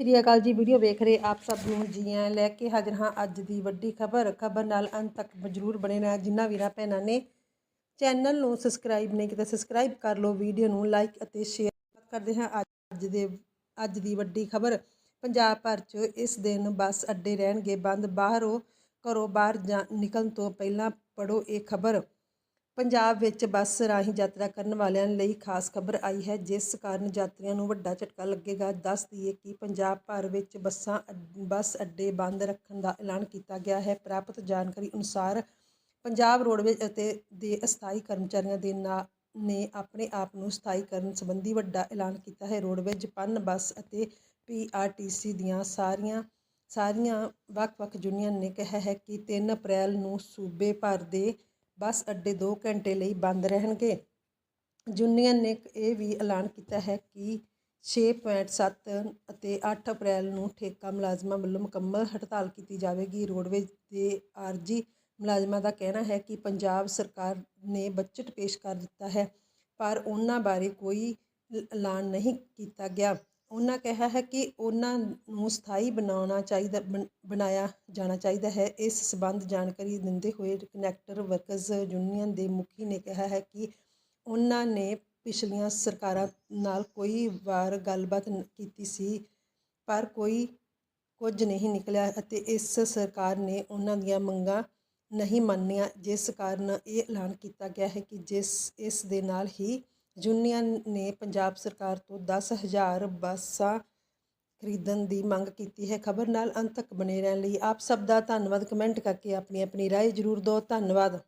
ਸ਼੍ਰੀ ਅਕਾਲ ਜੀ, ਵੀਡੀਓ ਵੇਖ ਰਹੇ ਆਪ ਸਭ ਨੂੰ ਜੀ ਆਇਆਂ ਲੈ ਕੇ ਹਾਜ਼ਰ ਹਾਂ ਅੱਜ ਦੀ ਵੱਡੀ ਖਬਰ। ਖਬਰ ਨਾਲ ਅੰਤ ਤੱਕ ਜ਼ਰੂਰ ਬਣੇ ਰਹਿਣਾ ਜਿਨ੍ਹਾਂ ਵੀਰਾਂ ਭੈਣਾਂ ਨੇ ਚੈਨਲ ਨੂੰ ਸਬਸਕ੍ਰਾਈਬ ਨਹੀਂ ਕੀਤਾ, ਸਬਸਕ੍ਰਾਈਬ ਕਰ ਲਓ, ਵੀਡੀਓ ਨੂੰ ਲਾਈਕ ਅਤੇ ਸ਼ੇਅਰ ਕਰਦੇ ਹਾਂ ਅੱਜ ਦੇ, ਅੱਜ ਦੀ ਵੱਡੀ ਖਬਰ। ਪੰਜਾਬ ਭਰ 'ਚ ਇਸ ਦਿਨ ਬੱਸ ਅੱਡੇ ਰਹਿਣਗੇ ਬੰਦ, ਬਾਹਰੋਂ ਘਰੋਂ ਬਾਹਰ ਜਾ ਨਿਕਲਣ ਤੋਂ ਪਹਿਲਾਂ ਪੜੋ ਇਹ ਖਬਰ। ਪੰਜਾਬ ਵਿੱਚ ਬੱਸ ਰਾਹੀਂ ਯਾਤਰਾ ਕਰਨ ਵਾਲਿਆਂ ਲਈ ਖਾਸ ਖਬਰ ਆਈ ਹੈ, ਜਿਸ ਕਾਰਨ ਯਾਤਰੀਆਂ ਨੂੰ ਵੱਡਾ ਝਟਕਾ ਲੱਗੇਗਾ। ਦੱਸ ਦਈਏ ਕਿ ਪੰਜਾਬ ਭਰ ਵਿੱਚ ਬੱਸਾਂ ਅੱਡ- ਬੱਸ ਅੱਡੇ ਬੰਦ ਰੱਖਣ ਦਾ ਐਲਾਨ ਕੀਤਾ ਗਿਆ ਹੈ। ਪ੍ਰਾਪਤ ਜਾਣਕਾਰੀ ਅਨੁਸਾਰ ਪੰਜਾਬ ਰੋਡਵੇਜ਼ ਅਤੇ ਦੇ ਅਸਥਾਈ ਕਰਮਚਾਰੀਆਂ ਦੇ ਨਾ, ਨੇ ਆਪਣੇ ਆਪ ਨੂੰ ਸਥਾਈ ਕਰਨ ਸੰਬੰਧੀ ਵੱਡਾ ਐਲਾਨ ਕੀਤਾ ਹੈ। ਰੋਡਵੇਜ਼, ਪਨ ਬੱਸ ਅਤੇ ਪੀਆਰਟੀਸੀ ਦੀਆਂ ਸਾਰੀਆਂ ਸਾਰੀਆਂ ਵੱਖ-ਵੱਖ ਯੂਨੀਅਨ ਨੇ ਕਿਹਾ ਹੈ ਕਿ 3 ਅਪ੍ਰੈਲ ਨੂੰ ਸੂਬੇ ਭਰ ਦੇ ਬੱਸ ਅੱਡੇ 2 ਘੰਟੇ ਲਈ ਬੰਦ ਰਹਿਣਗੇ। ਯੂਨੀਅਨ ਨੇ ਇਹ ਵੀ ਐਲਾਨ ਕੀਤਾ ਹੈ ਕਿ 6.7 ਅਤੇ 8 ਅਪ੍ਰੈਲ ਨੂੰ ਠੇਕਾ ਮੁਲਾਜ਼ਮਾਂ ਵੱਲੋਂ ਮੁਕੰਮਲ ਹੜਤਾਲ ਕੀਤੀ ਜਾਵੇਗੀ। ਰੋਡਵੇਜ਼ ਦੇ ਆਰਜੀ ਮੁਲਾਜ਼ਮਾਂ ਦਾ ਕਹਿਣਾ ਹੈ ਕਿ ਪੰਜਾਬ ਸਰਕਾਰ ਨੇ ਬਜਟ ਪੇਸ਼ ਕਰ ਦਿੱਤਾ ਹੈ, ਪਰ ਉਹਨਾਂ ਬਾਰੇ ਕੋਈ ਐਲਾਨ ਨਹੀਂ ਕੀਤਾ ਗਿਆ। ਉਹਨਾਂ ਕਿਹਾ ਹੈ ਕਿ ਉਹਨਾਂ ਨੂੰ ਸਥਾਈ ਬਣਾਉਣਾ ਚਾਹੀਦਾ, ਬਣ- ਬਣਾਇਆ ਜਾਣਾ ਚਾਹੀਦਾ ਹੈ। ਇਸ ਸਬੰਧ ਜਾਣਕਾਰੀ ਦਿੰਦੇ ਹੋਏ ਕਨੈਕਟਰ ਵਰਕਰਜ਼ ਯੂਨੀਅਨ ਦੇ ਮੁਖੀ ਨੇ ਕਿਹਾ ਹੈ ਕਿ ਉਹਨਾਂ ਨੇ ਪਿਛਲੀਆਂ ਸਰਕਾਰਾਂ ਨਾਲ ਕੋਈ ਵਾਰ ਗੱਲਬਾਤ ਕੀਤੀ ਸੀ, ਪਰ ਕੋਈ ਕੁਝ ਨਹੀਂ ਨਿਕਲਿਆ ਅਤੇ ਇਸ ਸਰਕਾਰ ਨੇ ਉਹਨਾਂ ਦੀਆਂ ਮੰਗਾਂ ਨਹੀਂ ਮੰਨੀਆਂ, ਜਿਸ ਕਾਰਨ ਇਹ ਐਲਾਨ ਕੀਤਾ ਗਿਆ ਹੈ ਕਿ ਜਿਸ, ਇਸ ਦੇ ਨਾਲ ਹੀ ਯੂਨੀਅਨ ਨੇ ਪੰਜਾਬ ਸਰਕਾਰ ਤੋਂ 10000 ਬੱਸਾਂ ਖਰੀਦਣ ਦੀ ਮੰਗ ਕੀਤੀ ਹੈ। ਖਬਰ ਨਾਲ ਅੰਤ ਤੱਕ ਬਨੇ ਰਹਿਣ ਲਈ ਆਪ ਸਭ ਦਾ ਧੰਨਵਾਦ। ਕਮੈਂਟ ਕਰਕੇ ਆਪਣੀ ਆਪਣੀ ਰਾਏ ਜ਼ਰੂਰ ਦਿਓ। ਧੰਨਵਾਦ।